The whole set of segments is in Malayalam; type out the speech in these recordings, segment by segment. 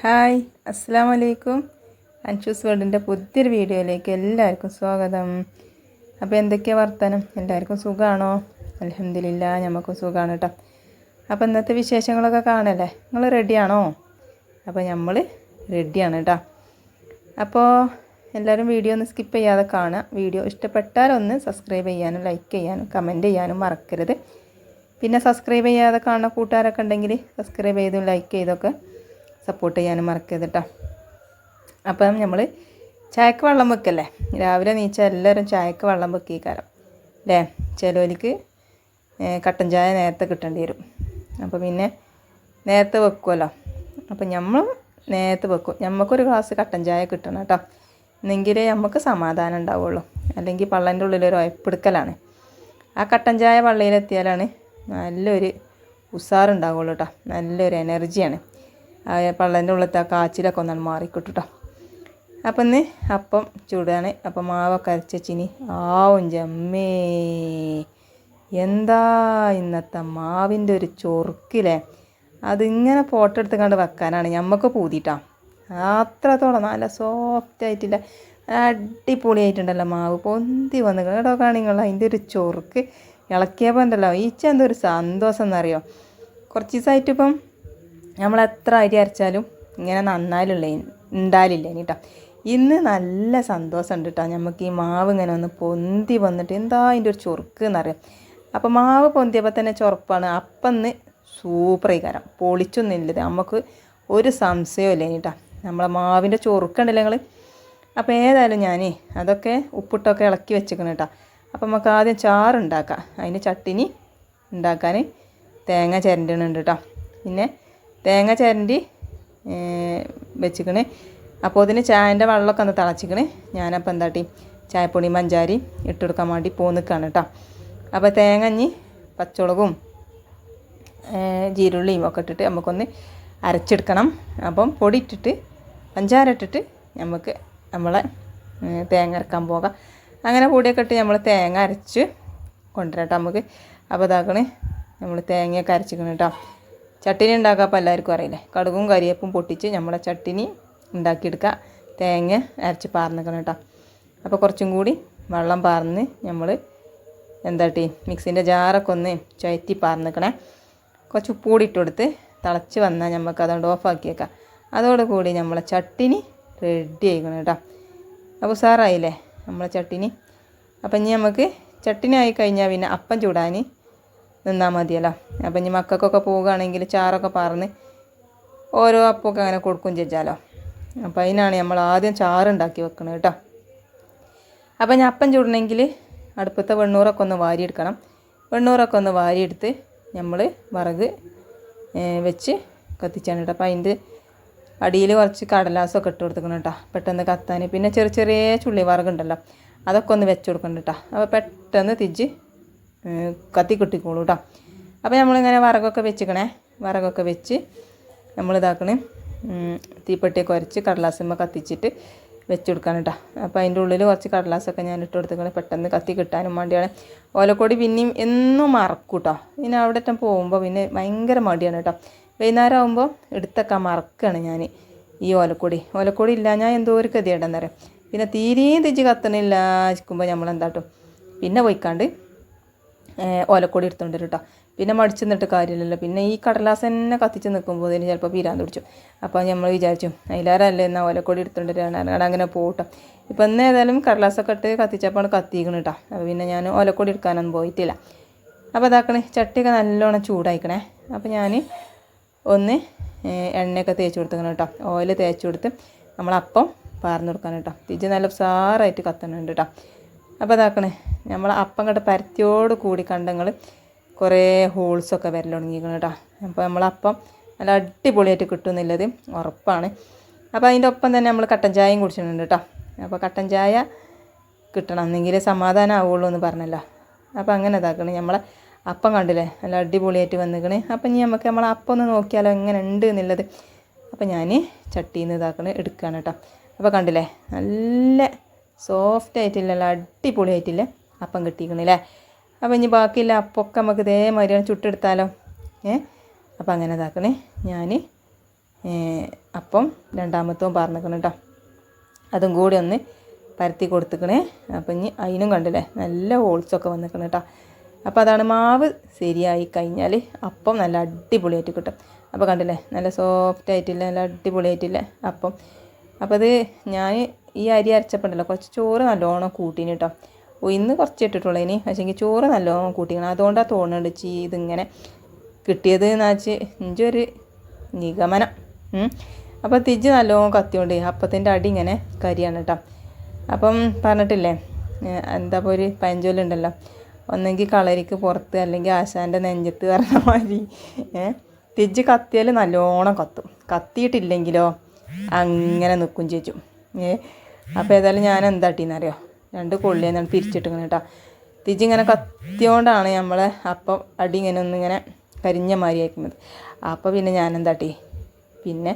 ഹായ് അസ്സാം വലൈക്കും അൻഷൂസ് വേൾഡിന്റെ പുതിയൊരു വീഡിയോയിലേക്ക് എല്ലാവർക്കും സ്വാഗതം. അപ്പോൾ എന്തൊക്കെയാണ് വർത്തനം? എല്ലാവർക്കും സുഖമാണോ അലഹമില്ല നമുക്കും സുഖമാണ് കേട്ടോ അപ്പോൾ ഇന്നത്തെ വിശേഷങ്ങളൊക്കെ കാണല്ലേ? നിങ്ങൾ റെഡിയാണോ? അപ്പോൾ നമ്മൾ റെഡിയാണ് കേട്ടോ അപ്പോൾ എല്ലാവരും വീഡിയോ ഒന്ന് സ്കിപ്പ് ചെയ്യാതെ കാണുക. വീഡിയോ ഇഷ്ടപ്പെട്ടാൽ ഒന്ന് സബ്സ്ക്രൈബ് ചെയ്യാനും ലൈക്ക് ചെയ്യാനും കമന്റ് ചെയ്യാനും മറക്കരുത്. പിന്നെ സബ്സ്ക്രൈബ് ചെയ്യാതെ കാണുന്ന കൂട്ടുകാരൊക്കെ ഉണ്ടെങ്കിൽ സബ്സ്ക്രൈബ് ചെയ്തും ലൈക്ക് ചെയ്തൊക്കെ സപ്പോർട്ട് ചെയ്യാനും മറക്കരുത് കേട്ടോ അപ്പം നമ്മൾ ചായക്ക് വെള്ളം വെക്കല്ലേ? രാവിലെ നീച്ചാൽ എല്ലാവരും ചായക്ക് വെള്ളം വെക്കിക്കാരം. അല്ലേ ചിലവർക്ക് കട്ടൻ ചായ നേരത്തെ കിട്ടേണ്ടി വരും. അപ്പോൾ പിന്നെ നേരത്തെ വെക്കുമല്ലോ അപ്പം നമ്മൾ നേരത്തെ വെക്കും. നമുക്കൊരു ഗ്ലാസ് കട്ടൻ ചായ കിട്ടണം കേട്ടോ എന്നെങ്കിലേ നമുക്ക് സമാധാനം ഉണ്ടാവുള്ളൂ. അല്ലെങ്കിൽ പള്ളന്റെ ഉള്ളിലൊരു ഒയപ്പെടുക്കലാണ് ആ കട്ടൻ ചായ പള്ളിയിലെത്തിയാലാണ് നല്ലൊരു ഉഷാറുണ്ടാവുള്ളൂ കേട്ടോ നല്ലൊരു എനർജിയാണ് പള്ളന്റെ ഉള്ളിലത്തെ ആ കാച്ചിലൊക്കെ ഒന്നാണ് മാറിക്കിട്ടുട്ടോ. അപ്പം ഇന്ന് അപ്പം ചൂടാണ്. അപ്പം മാവൊക്കെ അരച്ചിനി ആവും ജമ്മേ. എന്താ ഇന്നത്തെ മാവിന്റെ ഒരു ചൊറുക്കില്ലേ അതിങ്ങനെ ഫോട്ടോ എടുത്ത് കണ്ട് വെക്കാനാണ്. ഞമ്മക്ക് പൂതിട്ടാ. അത്രത്തോളം നല്ല സോഫ്റ്റ് ആയിട്ടില്ല. അടിപൊളിയായിട്ടുണ്ടല്ലോ മാവ്. പൊന്തി വന്ന് കേട്ടോ കാണിങ്ങൾ അതിന്റെ ഒരു ചൊറുക്ക് ഇളക്കിയപ്പോൾ ഉണ്ടല്ലോ. ഈച്ച എന്തോ ഒരു സന്തോഷം എന്നറിയോ കുറച്ച് ദിവസമായിട്ട് ഇപ്പം നമ്മൾ എത്ര അരി അരച്ചാലും ഇങ്ങനെ നന്നായില്ലേ ഉണ്ടാലില്ല ഇനി കേട്ടോ ഇന്ന് നല്ല സന്തോഷമുണ്ട് കേട്ടോ നമുക്ക് ഈ മാവ് ഇങ്ങനെ ഒന്ന് പൊന്തി വന്നിട്ട് എന്താ അതിന്റെ ഒരു ചൊറുക്ക് എന്നറിയാം? അപ്പോൾ മാവ് പൊന്തിയപ്പോൾ തന്നെ ചൊറപ്പാണ്. അപ്പം ഇന്ന് സൂപ്പർ കാരം പൊളിച്ചൊന്നുമില്ലത് നമുക്ക് ഒരു സംശയവും ഇല്ല കേട്ടോ നമ്മളെ മാവിന്റെ ചൊറുക്കുണ്ടല്ലോ ഞങ്ങൾ അപ്പോൾ ഏതായാലും ഞാൻ അതൊക്കെ ഉപ്പിട്ടൊക്കെ ഇളക്കി വെച്ചേക്കണം കേട്ടോ അപ്പോൾ നമുക്ക് ആദ്യം ചാറുണ്ടാക്കാം. അതിന് ചട്ടിനി ഉണ്ടാക്കാൻ തേങ്ങ ചിരണ്ടണുണ്ട് കേട്ടോ പിന്നെ തേങ്ങ ചിരണ്ടി വെച്ചിക്കണ്. അപ്പോൾ അതിന് ചായന്റെ വെള്ളമൊക്കെ ഒന്ന് തിളച്ചിക്കണ്. ഞാനപ്പോൾ എന്താട്ടി ചായപ്പൊടി മഞ്ചാരി ഇട്ടെടുക്കാൻ വേണ്ടി പോന്നിക്കാണ് കേട്ടോ അപ്പോൾ തേങ്ങഞ്ഞി പച്ചമുളകും ജീരുള്ളിയും ഒക്കെ ഇട്ടിട്ട് നമുക്കൊന്ന് അരച്ചെടുക്കണം. അപ്പം പൊടി ഇട്ടിട്ട് പഞ്ചാര ഇട്ടിട്ട് നമുക്ക് നമ്മളെ തേങ്ങ അരക്കാൻ പോകാം. അങ്ങനെ പൊടിയൊക്കെ ഇട്ട് നമ്മൾ തേങ്ങ അരച്ച് കൊണ്ടുവരാം കേട്ടോ നമുക്ക്. അപ്പോൾ ഇതാക്കണേ നമ്മൾ തേങ്ങയൊക്കെ അരച്ചിക്കണം കേട്ടോ ചട്ടിനി ഉണ്ടാക്കാൻ അപ്പോൾ എല്ലാവർക്കും അറിയില്ലേ? കടുകും കരിയപ്പും പൊട്ടിച്ച് നമ്മളെ ചട്ടിനി ഉണ്ടാക്കിയെടുക്കുക. തേങ്ങ അരച്ച് പാർന്നിക്കണം കേട്ടോ. അപ്പോൾ കുറച്ചും കൂടി വെള്ളം പാർന്ന് നമ്മൾ എന്താട്ടി മിക്സിന്റെ ജാറൊക്കെ ഒന്ന് ചുയറ്റി പാർന്നിക്കണേ. കുറച്ച് ഉപ്പ് കൂടി ഇട്ട് തിളച്ച് വന്നാൽ നമുക്ക് അതുകൊണ്ട് ഓഫാക്കിയേക്കാം അതോടുകൂടി നമ്മളെ ചട്ടിനി റെഡി ആയിക്കണം കേട്ടോ. അപ്പോൾ സാറായില്ലേ നമ്മളെ ചട്ടിനി? അപ്പം ഇനി നമുക്ക് ചട്ടിനി ആയി കഴിഞ്ഞാൽ പിന്നെ അപ്പം ചൂടാൻ നിന്നാൽ മതിയല്ലോ. അപ്പം ഇനി മക്കൾക്കൊക്കെ പോവുകയാണെങ്കിൽ ചാറൊക്കെ പറഞ്ഞ് ഓരോ അപ്പൊക്കെ അങ്ങനെ കൊടുക്കും ചെയ്യാലോ അപ്പം അതിനാണ് നമ്മൾ ആദ്യം ചാറുണ്ടാക്കി വെക്കുന്നത് കേട്ടോ. അപ്പം ഞാൻ അപ്പം ചൂടണമെങ്കിൽ അടുപ്പത്തെ വെണ്ണൂറൊക്കെ ഒന്ന് വാരിയെടുക്കണം. വെണ്ണൂറൊക്കെ ഒന്ന് വാരിയെടുത്ത് നമ്മൾ വിറക് വെച്ച് കത്തിച്ചാണ് കേട്ടോ. അപ്പം അതിന്റെ അടിയിൽ കുറച്ച് കടലാസൊക്കെ ഇട്ട് കൊടുക്കണം കേട്ടോ. പെട്ടെന്ന് കത്താൻ. പിന്നെ ചെറിയ ചെറിയ ചുള്ളി വറകുണ്ടല്ലോ അതൊക്കെ ഒന്ന് വെച്ച് കൊടുക്കണം കേട്ടോ. അപ്പോൾ പെട്ടെന്ന് തിരിച്ച് കത്തി കിട്ടിക്കോളൂ കേട്ടോ അപ്പോൾ നമ്മളിങ്ങനെ വറകൊക്കെ വെച്ചിക്കണേ. വറകൊക്കെ വെച്ച് നമ്മൾ ഇതാക്കണേ തീപ്പെട്ടിയൊക്കെ ഉരച്ച് കടലാസുമ്മ കത്തിച്ചിട്ട് വെച്ച് കൊടുക്കാൻ കേട്ടോ അപ്പോൾ അതിന്റെ ഉള്ളിൽ കുറച്ച് കടലാസൊക്കെ ഞാൻ ഇട്ട് കൊടുത്തേക്കണേ. പെട്ടെന്ന് കത്തി കിട്ടാനും വേണ്ടിയാണ് ഓലക്കൊടി പിന്നെയും എന്നും മറക്കും കേട്ടോ പിന്നെ അവിടെ പോകുമ്പോൾ പിന്നെ ഭയങ്കര മടിയാണ് കേട്ടോ വൈകുന്നേരം ആകുമ്പോൾ എടുത്തൊക്കെ മറക്കുകയാണ് ഞാൻ ഈ ഓലക്കൊടി. ഓലക്കൊടി ഇല്ല ഞാൻ എന്തോ ഒരു ഗതിയുണ്ടെന്ന് പിന്നെ തീരെയും തിരിച്ച് കത്തണില്ല ചിക്കുമ്പോൾ നമ്മൾ എന്താട്ടും പിന്നെ പോയിക്കാണ്ട് ഓലക്കൊടി എടുത്തുകൊണ്ട് കേട്ടോ പിന്നെ മടിച്ചു നിന്നിട്ട് കാര്യമില്ലല്ലോ. പിന്നെ ഈ കടലാസ് തന്നെ കത്തിച്ച് നിൽക്കുമ്പോൾ ഇതിന് ചിലപ്പോൾ പീരാൻ പിടിച്ചു. അപ്പോൾ നമ്മൾ വിചാരിച്ചു അതിലാരല്ലേ എന്നാൽ ഓലക്കൊടി എടുത്തുകൊണ്ട് അങ്ങനെ പോകട്ടോ ഇപ്പം ഇന്ന് ഏതായാലും കടലാസൊക്കെ ഇട്ട് കത്തിച്ചപ്പോൾ കത്തിക്കണം കേട്ടോ അപ്പോൾ പിന്നെ ഞാൻ ഓലക്കൊടി എടുക്കാനൊന്നും പോയിട്ടില്ല. അപ്പോൾ അതാക്കണേ ചട്ടിയൊക്കെ നല്ലോണം ചൂടായിക്കണേ. അപ്പോൾ ഞാൻ ഒന്ന് എണ്ണയൊക്കെ തേച്ച് കൊടുത്തേക്കണം കേട്ടോ ഓയിൽ തേച്ച് കൊടുത്ത് നമ്മളപ്പം പാർന്നു കൊടുക്കാൻ കേട്ടോ തിരിച്ച് നല്ല സാറായിട്ട് കത്തണുണ്ട് കേട്ടോ അപ്പോൾ അതാക്കണേ നമ്മൾ അപ്പം കണ്ട് പരത്തിയോട് കൂടി കണ്ടങ്ങൾ കുറേ ഹോൾസൊക്കെ വരൽ തുടങ്ങിയിരിക്കണം കേട്ടോ. അപ്പോൾ നമ്മളപ്പം നല്ല അടിപൊളിയായിട്ട് കിട്ടുന്നില്ലത് ഉറപ്പാണ്. അപ്പോൾ അതിന്റെ ഒപ്പം തന്നെ നമ്മൾ കട്ടൻ ചായയും കുടിച്ചിട്ടുണ്ട് കേട്ടോ. അപ്പോൾ കട്ടൻ ചായ കിട്ടണം എന്നെങ്കിലേ സമാധാനം ആവുള്ളൂ എന്ന് പറഞ്ഞല്ലോ. അപ്പോൾ അങ്ങനെ ഇതാക്കണേ നമ്മളെ അപ്പം കണ്ടില്ലേ നല്ല അടിപൊളിയായിട്ട് വന്നിക്കണേ. അപ്പം ഇനി നമുക്ക് നമ്മളെ അപ്പം ഒന്ന് നോക്കിയാലോ എങ്ങനെ ഉണ്ട് എന്നുള്ളത്. അപ്പോൾ ഞാൻ ചട്ടിയിൽ നിന്ന് ഇതാക്കണേ എടുക്കുകയാണ് കേട്ടോ. അപ്പോൾ കണ്ടില്ലേ നല്ല സോഫ്റ്റ് ആയിട്ടില്ല അടിപൊളി അടിപൊളിയായിട്ടില്ല അപ്പം കിട്ടിയിരിക്കുന്നില്ലേ? അപ്പോൾ ഇനി ബാക്കിയില്ല അപ്പൊക്കെ നമുക്ക് ഇതേമാതിരി ചുട്ടെടുത്താലോ? ഏ? അപ്പം അങ്ങനെ ഇതാക്കണേ. ഞാൻ അപ്പം രണ്ടാമത്തവും പറഞ്ഞിരിക്കണം കേട്ടോ അതും കൂടി ഒന്ന് പരത്തി കൊടുത്തിക്കണേ. അപ്പം ഇനി അതിനും കണ്ടില്ലേ? നല്ല ഓൾസൊക്കെ വന്നിക്കണം കേട്ടോ അപ്പോൾ അതാണ് മാവ് ശരിയായി കഴിഞ്ഞാൽ അപ്പം നല്ല അടിപൊളിയായിട്ട് കിട്ടും. അപ്പോൾ കണ്ടില്ലേ? നല്ല സോഫ്റ്റ് ആയിട്ടില്ല നല്ല അടിപൊളിയായിട്ടില്ല അപ്പം. അപ്പോൾ അത് ഞാൻ ഈ അരി അരച്ചപ്പോണ്ടല്ലോ കുറച്ച് ചോറ് നല്ലോണം കൂട്ടീന് കേട്ടോ ഇന്ന് കുറച്ച് ഇട്ടിട്ടുള്ളൂ ഇനി. പക്ഷേ ചോറ് നല്ലോണം കൂട്ടിക്കണം. അതുകൊണ്ടാണ് തോന്നുന്നുണ്ട് ചീ ഇതിങ്ങനെ കിട്ടിയത് എന്ന് വെച്ച് ഇഞ്ചൊരു നിഗമനം. ഉം. അപ്പോൾ തിജ് നല്ലോണം കത്തിയോണ്ട് അപ്പത്തിന്റെ അടി ഇങ്ങനെ കരിയാണ് കേട്ടോ അപ്പം പറഞ്ഞിട്ടില്ലേ എന്താ ഇപ്പോൾ ഒരു പഴഞ്ചൊല്ലുണ്ടല്ലോ ഒന്നെങ്കിൽ കളരിക്ക് പുറത്ത് അല്ലെങ്കിൽ ആശാന്റെ നെഞ്ചത്ത് പറഞ്ഞ മാതിരി തിജ് കത്തിയാൽ നല്ലോണം കത്തും. കത്തിയിട്ടില്ലെങ്കിലോ അങ്ങനെ നിൽക്കും ചേച്ചു. ഏ അപ്പോൾ ഏതായാലും ഞാൻ എന്താട്ടീന്നറിയോ രണ്ട് കൊള്ളിയെന്നാണ് പിരിച്ചിട്ടിങ്ങനെ കേട്ടോ. തിജ് ഇങ്ങനെ കത്തിയോണ്ടാണ് നമ്മളെ അപ്പം അടി ഇങ്ങനെ ഒന്നിങ്ങനെ കരിഞ്ഞ മാതിരി ആയിരിക്കുന്നത് അപ്പോൾ പിന്നെ ഞാൻ എന്താട്ടി പിന്നെ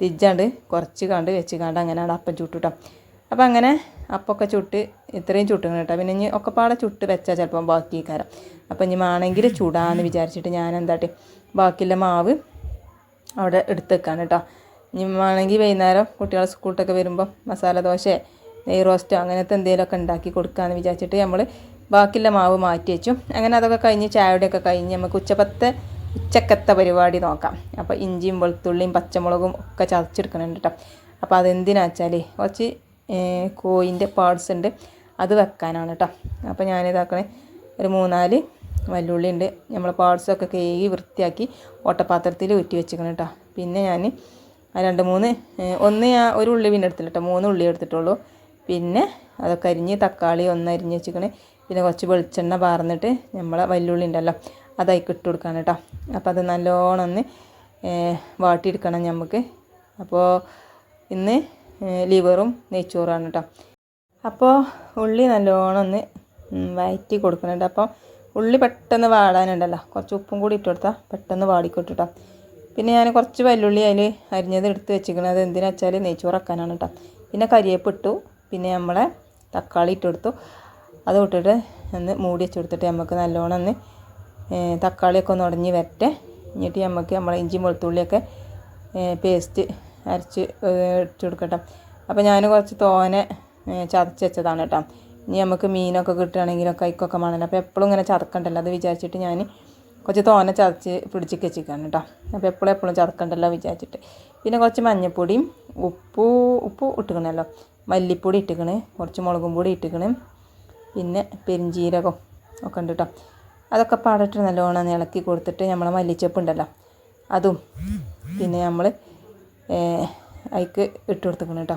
തിരിച്ചാണ്ട് കുറച്ച് കണ്ട് വെച്ച് കണ്ട് അങ്ങനെയാണ് അപ്പം ചുട്ടുട്ടോ അപ്പോൾ അപ്പം അങ്ങനെ അപ്പൊക്കെ ചുട്ട് ഇത്രയും ചുട്ടുകണം കേട്ടോ. പിന്നെ ഇനി ഒക്കെ പാടെ ചുട്ട് വെച്ചാൽ ചിലപ്പം ബാക്കി കാരം അപ്പം ഇനി വേണമെങ്കിൽ ചൂടാന്ന് വിചാരിച്ചിട്ട് ഞാൻ എന്താട്ടി ബാക്കിയുള്ള മാവ് അവിടെ എടുത്ത് വെക്കാണ് കേട്ടോ. വേണമെങ്കിൽ വൈകുന്നേരം കുട്ടികളെ സ്കൂളിലൊക്കെ വരുമ്പം മസാല ദോശ നെയ് റോസ്റ്റോ അങ്ങനത്തെ എന്തെങ്കിലുമൊക്കെ ഉണ്ടാക്കി കൊടുക്കാമെന്ന് വിചാരിച്ചിട്ട് നമ്മൾ ബാക്കിയുള്ള മാവ് മാറ്റി വെച്ചു. അങ്ങനെ അതൊക്കെ കഴിഞ്ഞ് ചായയുടെയൊക്കെ കഴിഞ്ഞ് നമുക്ക് ഉച്ചപ്പത്തെ ഉച്ചക്കത്തെ പരിപാടി നോക്കാം. അപ്പോൾ ഇഞ്ചിയും വെളുത്തുള്ളിയും പച്ചമുളകും ഒക്കെ ചതച്ചെടുക്കുന്നുണ്ട് കേട്ടോ. അപ്പോൾ അതെന്തിനാ വെച്ചാൽ കുറച്ച് കോയിന്റെ പാർട്സ് ഉണ്ട്. അത് വെക്കാനാണ് കേട്ടോ. അപ്പോൾ ഞാനിതാക്കണേ ഒരു മൂന്നാൽ വല്ലുള്ളി ഉണ്ട്. നമ്മൾ പാർട്സൊക്കെ കേകി വൃത്തിയാക്കി ഓട്ടപാത്രത്തിൽ ഊറ്റി വെച്ചിരിക്കണം കേട്ടോ. പിന്നെ ഞാൻ രണ്ട് മൂന്ന് ഒന്ന് ഞാൻ ഒരു ഉള്ളി പിന്നെ എടുത്തില്ല കേട്ടോ മൂന്ന് ഉള്ളി എടുത്തിട്ടുള്ളൂ. പിന്നെ അതൊക്കെ അരിഞ്ഞ് തക്കാളി ഒന്ന് അരിഞ്ഞ് വെച്ചിക്കണ്. പിന്നെ കുറച്ച് വെളിച്ചെണ്ണ പാർന്നിട്ട് നമ്മളെ വല്ലുള്ളി ഉണ്ടല്ലോ അതായിക്ക് ഇട്ട് കൊടുക്കാൻ കേട്ടോ അപ്പോൾ അത് നല്ലോണം ഒന്ന് വാട്ടിയെടുക്കണം നമുക്ക് അപ്പോൾ ഇന്ന് ലിവറും നെയ്ച്ചോറാണ് കേട്ടോ അപ്പോൾ ഉള്ളി നല്ലോണം ഒന്ന് വയറ്റി കൊടുക്കുന്നുണ്ട് അപ്പോൾ ഉള്ളി പെട്ടെന്ന് വാടാനുണ്ടല്ലോ കുറച്ച് ഉപ്പും കൂടി ഇട്ട് കൊടുത്താൽ പെട്ടെന്ന് വാടിക്കൊട്ടിട്ടോ പിന്നെ ഞാൻ കുറച്ച് വല്ലുള്ളി അതിൽ അരിഞ്ഞത് എടുത്ത് വെച്ചിരിക്കുന്നത് എന്തിനാ വെച്ചാൽ നെയ്ച്ചോറാക്കാനാണ് കേട്ടോ പിന്നെ കരിയേപ്പ് ഇട്ടു. പിന്നെ നമ്മളെ തക്കാളി ഇട്ട് കൊടുത്തു. അത് ഇട്ടിട്ട് ഒന്ന് മൂടി വെച്ച് കൊടുത്തിട്ട് നമുക്ക് നല്ലോണം ഒന്ന് തക്കാളിയൊക്കെ ഒന്ന് ഉടഞ്ഞ് വരട്ടെ. എന്നിട്ട് നമുക്ക് നമ്മളെ ഇഞ്ചി വെളുത്തുള്ളിയൊക്കെ പേസ്റ്റ് അരച്ച് ഇട്ട് കൊടുക്കട്ടെ അപ്പോൾ ഞാൻ കുറച്ച് തോനെ ചതച്ച് വെച്ചതാണ് കേട്ടോ ഇനി നമുക്ക് മീനൊക്കെ കിട്ടുകയാണെങ്കിലൊക്കെ അതിക്കൊക്കെ വേണമല്ലോ അപ്പോൾ എപ്പോഴും ഇങ്ങനെ ചതക്കണ്ടല്ലോ? അത് വിചാരിച്ചിട്ട് ഞാൻ കുറച്ച് തോന ചതച്ച് പിടിച്ചിക്ക് വെച്ചിരിക്കുകയാണ് കേട്ടോ. അപ്പോൾ എപ്പോഴും എപ്പോഴും ചതക്കണ്ടല്ലോ വിചാരിച്ചിട്ട്. പിന്നെ കുറച്ച് മഞ്ഞപ്പൊടിയും ഉപ്പ് ഉപ്പ് ഇട്ടുക്കണല്ലോ മല്ലിപ്പൊടി ഇട്ടിക്കണ് കുറച്ച് മുളകും പൊടി ഇട്ടിക്കണ് പിന്നെ പെരിഞ്ചീരകം ഒക്കെ ഉണ്ട് കേട്ടോ. അതൊക്കെ പാടിട്ട് നല്ലോണം ഇളക്കി കൊടുത്തിട്ട് നമ്മളെ മല്ലിച്ചപ്പ് ഉണ്ടല്ലോ അതും പിന്നെ നമ്മൾ അതിക്ക് ഇട്ട് കൊടുത്തിക്കണം കേട്ടോ.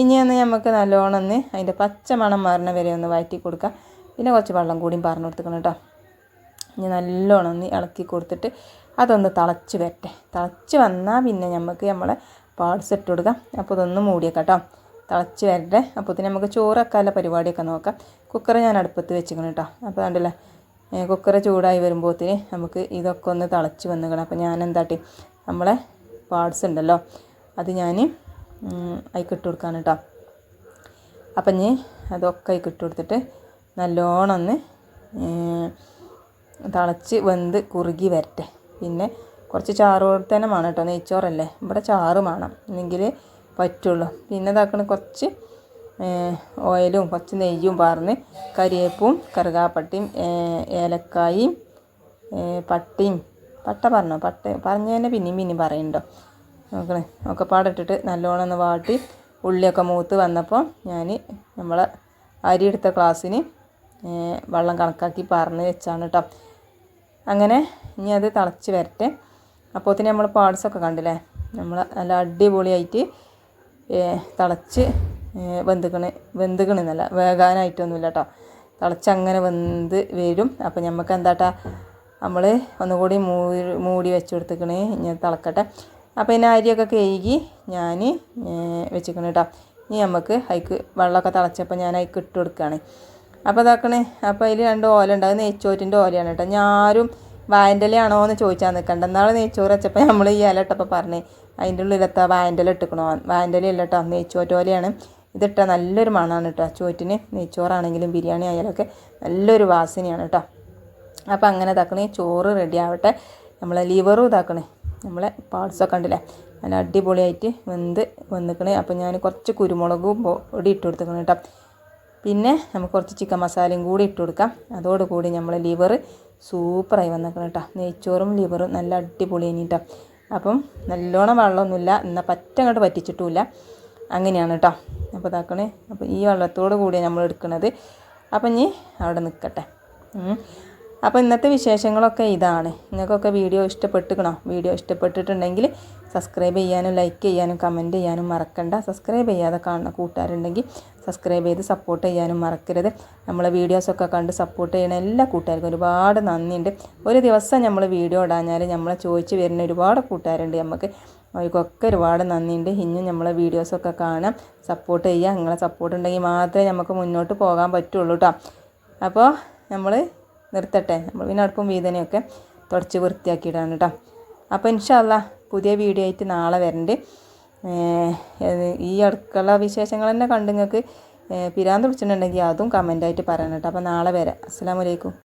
ഇനി ഒന്ന് നമുക്ക് നല്ലോണം ഒന്ന് അതിന്റെ പച്ച മണം മാറണ വരെ ഒന്ന് വഴറ്റി കൊടുക്കുക പിന്നെ കുറച്ച് വെള്ളം കൂടിയും പറഞ്ഞു കൊടുത്തിക്കണം കേട്ടോ. ഇനി നല്ലോണം ഒന്ന് ഇളക്കി കൊടുത്തിട്ട് അതൊന്ന് തിളച്ച് വരട്ടെ. തിളച്ച് വന്നാൽ പിന്നെ നമുക്ക് നമ്മളെ പാർട്സ് ഇട്ട് കൊടുക്കാം. അപ്പോൾ ഇതൊന്ന് മൂടിയേക്കാം കേട്ടോ തിളച്ച് വരട്ടെ. അപ്പോൾ ഇതിന് നമുക്ക് ചോറാക്കാനുള്ള പരിപാടിയൊക്കെ നോക്കാം. കുക്കർ ഞാൻ അടുപ്പത്ത് വെച്ചിക്കണം കേട്ടോ അപ്പോൾ കണ്ടില്ലേ കുക്കർ ചൂടായി വരുമ്പോഴത്തേന് നമുക്ക് ഇതൊക്കെ ഒന്ന് തിളച്ച് വന്നിക്കണം അപ്പോൾ ഞാൻ എന്താട്ടി നമ്മളെ പാർട്സ് ഉണ്ടല്ലോ അത് ഞാൻ അതിക്കിട്ട് കൊടുക്കാൻ കേട്ടോ അപ്പം ഞാൻ അതൊക്കെ അതിക്കിട്ട് കൊടുത്തിട്ട് നല്ലോണം ഒന്ന് തിളച്ച് വെന്ത് കുറുകി വരട്ടെ. പിന്നെ കുറച്ച് ചാറ് തന്നെ വേണം കേട്ടോ നെയ്ച്ചോറല്ലേ? ഇവിടെ ചാറ് വേണം. എന്നെങ്കിൽ പറ്റുള്ളൂ. പിന്നെ ഇതാക്കണ കുറച്ച് ഓയിലും കുറച്ച് നെയ്യും പാർന്ന് കരിയേപ്പും കറുകാപ്പട്ടിയും ഏലക്കായും പട്ടിയും. പട്ട പറഞ്ഞോ? പട്ട പറഞ്ഞു തന്നെ പിന്നെയും പിന്നെയും പറയുന്നുണ്ടോ നോക്കണേ. ഒക്കെ പാടിട്ടിട്ട് നല്ലോണം ഒന്ന് വാട്ടി ഉള്ളിയൊക്കെ മൂത്ത് വന്നപ്പോൾ ഞാൻ നമ്മളെ അരി എടുത്ത ക്ലാസ്സിന് വെള്ളം കണക്കാക്കി പറഞ്ഞ് വെച്ചാണ് കേട്ടോ. അങ്ങനെ ഇനി അത് തിളച്ച് വരട്ടെ. അപ്പോത്തിന് നമ്മൾ പാർട്സൊക്കെ കണ്ടില്ലേ? നമ്മൾ നല്ല അടിപൊളിയായിട്ട് തിളച്ച് വെന്തുക്കണ് വെന്തുക്കണെന്നല്ല വേകാനായിട്ടൊന്നുമില്ല കേട്ടോ തിളച്ച് അങ്ങനെ വെന്ത് വരും. അപ്പോൾ നമുക്ക് എന്താട്ടാ നമ്മൾ ഒന്നുകൂടി മൂടി മൂടി വെച്ച് കൊടുത്തേക്കണ് ഇനി തിളക്കട്ടെ. അപ്പോൾ ഇതിന് അരിയൊക്കെ കഴുകി ഞാൻ വെച്ചിക്കണം കേട്ടോ ഇനി നമുക്ക് അതിക്ക് വെള്ളമൊക്കെ തിളച്ചപ്പോൾ ഞാൻ അതിക്ക് ഇട്ട് കൊടുക്കുകയാണ് അപ്പോൾ ഇതാക്കണേ അപ്പോൾ അതിൽ രണ്ട് ഓല ഉണ്ട്. നെയ്ച്ചോറ്റിന്റെ ഓലയാണ് കേട്ടോ. ഞാൻ ആരും എന്ന് ചോദിച്ചാൽ നിൽക്കണ്ട എന്നാൾ നെയ്ച്ചോറ് വെച്ചപ്പോൾ നമ്മൾ ഈ ഇല ഇട്ടപ്പോൾ പറഞ്ഞേ അതിന്റെ ഉള്ളിലെത്താ വായന്റെ ഇല ഇട്ടിക്കണോ? വായന്റല ഇല്ല കേട്ടോ നെയ്ച്ചോറ്റ് ഓലയാണ്. ഇതിട്ടാൽ നല്ലൊരു മണമാണ് കേട്ടോ. ചോറ്റിന് നെയ്ച്ചോറാണെങ്കിലും ബിരിയാണി ആയാലൊക്കെ നല്ലൊരു വാസനയാണ് കേട്ടോ. അപ്പോൾ അങ്ങനെ ഇതാക്കണേ ചോറ് റെഡി ആവട്ടെ. നമ്മളെ ലിവറും ഇതാക്കണേ നമ്മളെ പാർട്സൊക്കെ ഉണ്ടല്ലേ നല്ല അടിപൊളിയായിട്ട് വെന്ത് വന്നിക്കണേ. അപ്പോൾ ഞാൻ കുറച്ച് കുരുമുളകും പൊടി ഇട്ട് കൊടുത്തിക്കണം കേട്ടോ. പിന്നെ നമുക്ക് കുറച്ച് ചിക്കൻ മസാലയും കൂടി ഇട്ട് കൊടുക്കാം. അതോടുകൂടി നമ്മൾ ലിവർ സൂപ്പറായി വന്നേക്കണം കേട്ടോ നെയ്ച്ചോറും ലിവറും നല്ല അടിപൊളി കേട്ടോ അപ്പം നല്ലോണം വെള്ളമൊന്നുമില്ല. എന്നാൽ പറ്റ അങ്ങോട്ട് പറ്റിച്ചിട്ടുമില്ല. അങ്ങനെയാണ് കേട്ടോ അപ്പോൾ ഇതാക്കണേ. അപ്പം ഈ വെള്ളത്തോടു കൂടിയാണ് നമ്മൾ എടുക്കുന്നത് അപ്പം ഇനി അവിടെ നിൽക്കട്ടെ. അപ്പോൾ ഇന്നത്തെ വിശേഷങ്ങളൊക്കെ ഇതാണ്. നിങ്ങൾക്കൊക്കെ വീഡിയോ ഇഷ്ടപ്പെട്ടുക്കണോ വീഡിയോ ഇഷ്ടപ്പെട്ടിട്ടുണ്ടെങ്കിൽ സബ്സ്ക്രൈബ് ചെയ്യാനും ലൈക്ക് ചെയ്യാനും കമന്റ് ചെയ്യാനും മറക്കണ്ട. സബ്സ്ക്രൈബ് ചെയ്യാതെ കാണുന്ന കൂട്ടുകാരുണ്ടെങ്കിൽ സബ്സ്ക്രൈബ് ചെയ്ത് സപ്പോർട്ട് ചെയ്യാനും മറക്കരുത്. നമ്മളെ വീഡിയോസൊക്കെ കണ്ട് സപ്പോർട്ട് ചെയ്യുന്ന എല്ലാ കൂട്ടുകാർക്കും ഒരുപാട് നന്ദിയുണ്ട്. ഒരു ദിവസം നമ്മൾ വീഡിയോ ഇടാഞ്ഞാൽ നമ്മളെ ചോദിച്ച് വരുന്ന ഒരുപാട് കൂട്ടുകാരുണ്ട് നമുക്ക്. അവർക്കൊക്കെ ഒരുപാട് നന്ദിയുണ്ട്. ഇനിയും നമ്മളെ വീഡിയോസൊക്കെ കാണാം. സപ്പോർട്ട് ചെയ്യുക നിങ്ങളെ സപ്പോർട്ട് ഉണ്ടെങ്കിൽ മാത്രമേ നമുക്ക് മുന്നോട്ട് പോകാൻ പറ്റുള്ളൂ കേട്ടോ അപ്പോൾ നമ്മൾ നിർത്തട്ടെ. നമ്മൾ പിന്നെ അടുപ്പും വീതനയൊക്കെ തുടച്ച് വൃത്തിയാക്കിയിടാണ് കേട്ടോ അപ്പോൾ ഇൻഷാല്ല പുതിയ വീഡിയോ ആയിട്ട് നാളെ വരണ്ട്. ഈ അടുക്കള വിശേഷങ്ങൾ തന്നെ കണ്ട് നിങ്ങൾക്ക് പിരാന്ത് പിടിച്ചിട്ടുണ്ടെങ്കിൽ അതും കമന്റായിട്ട് പറയണം കേട്ടോ അപ്പോൾ നാളെ വരാം. അസ്സാം വലൈക്കും